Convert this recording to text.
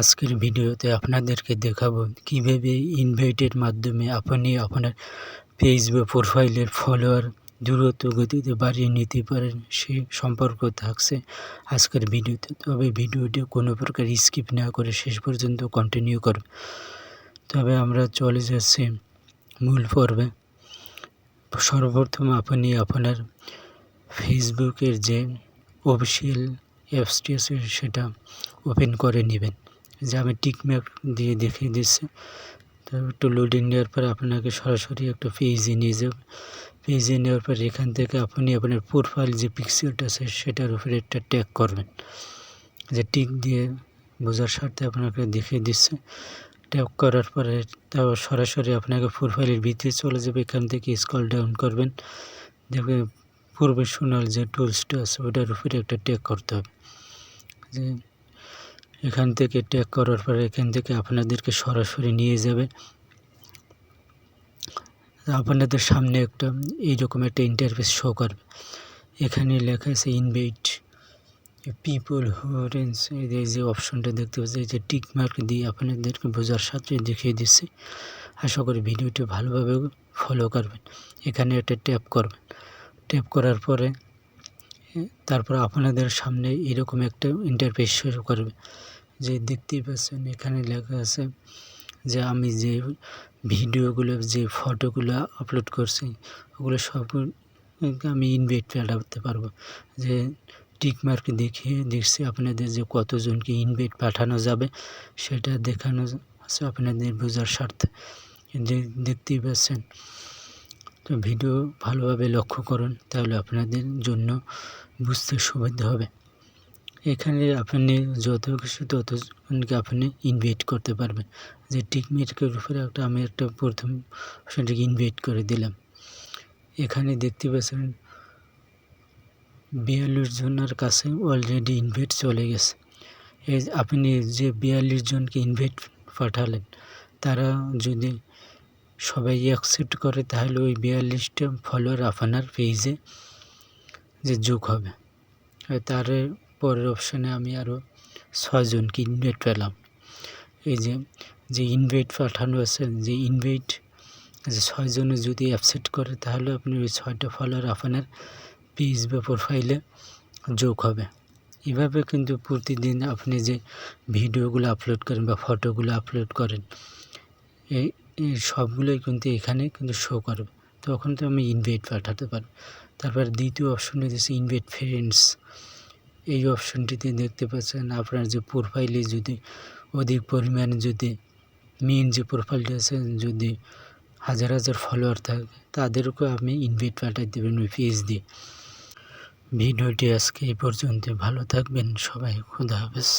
আজকের ভিডিওতে আপনাদেরকে দেখাবো কীভাবে ইনভাইটের মাধ্যমে আপনি আপনার পেজ বা প্রোফাইলের ফলোয়ার দ্রুত গতিতে বাড়িয়ে নিতে পারেন, সে সম্পর্ক থাকছে আজকের ভিডিওতে। তবে ভিডিওটি কোনো প্রকার স্কিপ না করে শেষ পর্যন্ত কন্টিনিউ করবে তবে আমরা চলে যাচ্ছি মূল পর্বে। সর্বপ্রথম আপনি আপনার ফেসবুকের যে অফিসিয়াল অ্যাপসটি আছে সেটা ওপেন করে নেবেন। যে আমি টিকম্যাক দিয়ে দেখিয়ে দিচ্ছি। তারপর একটু লোডিং নেওয়ার পর আপনাকে সরাসরি একটা পেজে নিয়ে যাবে। পেজে নেওয়ার পর এখান থেকে আপনি আপনার প্রোফাইল যে পিক্সেলটা আছে, সেটার উপরে একটা ট্যাগ করবেন। যে টিক দিয়ে বোঝার স্বার্থে আপনাকে দেখিয়ে দিচ্ছে। ট্যাগ করার পরে তাও সরাসরি আপনাকে প্রোফাইলের ভিতরে চলে যাবে। এখান থেকে স্কল ডাউন করবেন। দেখবে প্রফেশনাল যে টুলসটা আছে, ওটার উপরে একটা ট্যাগ করতে হবে। যে এখান থেকে ট্যাগ করার পরে এখান থেকে আপনাদেরকে সরাসরি নিয়ে যাবে। আপনাদের সামনে একটা এইরকম একটা ইন্টারফেস শো করবে। এখানে লেখা আছে ইনভাইট পিপল হুরেন্স এই যে অপশনটা দেখতে পাচ্ছি, এই যে টিক মার্ক দিয়ে আপনাদেরকে বোঝার সাথে দেখিয়ে দিচ্ছি। আশা করি ভিডিওটি ভালোভাবে ফলো করবেন। এখানে একটা ট্যাপ করবেন। ট্যাপ করার পরে তারপর আপনাদের সামনে এরকম একটা ইন্টারফেস শুরু করবে। যে দেখতেই পাচ্ছেন, এখানে লেখা আছে যে আমি যে ভিডিওগুলো, যে ফটোগুলো আপলোড করছি, ওগুলো সব আমি ইনভাইট পাঠাতে পারব। যে টিকমার্ক দেখিয়ে দেখছি আপনাদের যে কতজনকে ইনভাইট পাঠানো যাবে, সেটা দেখানো আছে আপনাদের বোঝার স্বার্থে। যে দেখতেই পাচ্ছেন তো ভিডিও ভালোভাবে লক্ষ্য করুন, তাহলে আপনাদের জন্য বুঝতে সুবিধা হবে। এখানে আপনি যত কিছু ততজনকে আপনি ইনভাইট করতে পারবেন। যে টিকমিটকের উপরে একটা, আমি একটা প্রথম সেটাকে ইনভাইট করে দিলাম। এখানে দেখতে পাচ্ছেন, বিয়াল্লিশ জনের কাছে অলরেডি ইনভাইট চলে গেছে। আপনি যে বিয়াল্লিশ জনকে ইনভাইট পাঠালেন, তারা যদি সবাই অ্যাকসেপ্ট করে, তাহলে ওই বিয়াল্লিশটা ফলোয়ার আপনার পেজে যে যোগ হবে। তার পরের অপশানে আমি আরও ছয়জনকে ইনভাইট পেলাম। এই যে যে ইনভাইট পাঠানো আছে, যে ইনভাইট যে ছয়জনে যদি অ্যাপসেট করে, তাহলে আপনি ওই ছয়টা ফলোয়ার আপনার পেজ বা প্রোফাইলে যোগ হবে। এভাবে কিন্তু প্রতিদিন আপনি যে ভিডিওগুলো আপলোড করেন বা ফটোগুলো আপলোড করেন, এই সবগুলোই কিন্তু এখানে কিন্তু শো করবে। তখন তো আমি ইনভাইট পাঠাতে পারব। তারপর দ্বিতীয় অপশনে দিয়েছে ইনভাইট ফ্রেন্ডস এই অপশনটিতে দেখতে পাচ্ছেন আপনার যে প্রোফাইলে যদি অধিক পরিমাণে যদি মেন যে প্রোফাইলটি আছে, যদি হাজার হাজার ফলোয়ার থাকে, তাদেরকেও আপনি ইনভাইট পাঠাই দেবেন ওই পেজ দিয়ে। ভিডিওটি আজকে এই পর্যন্ত। ভালো থাকবেন। সবাই খুদা হাফেজ।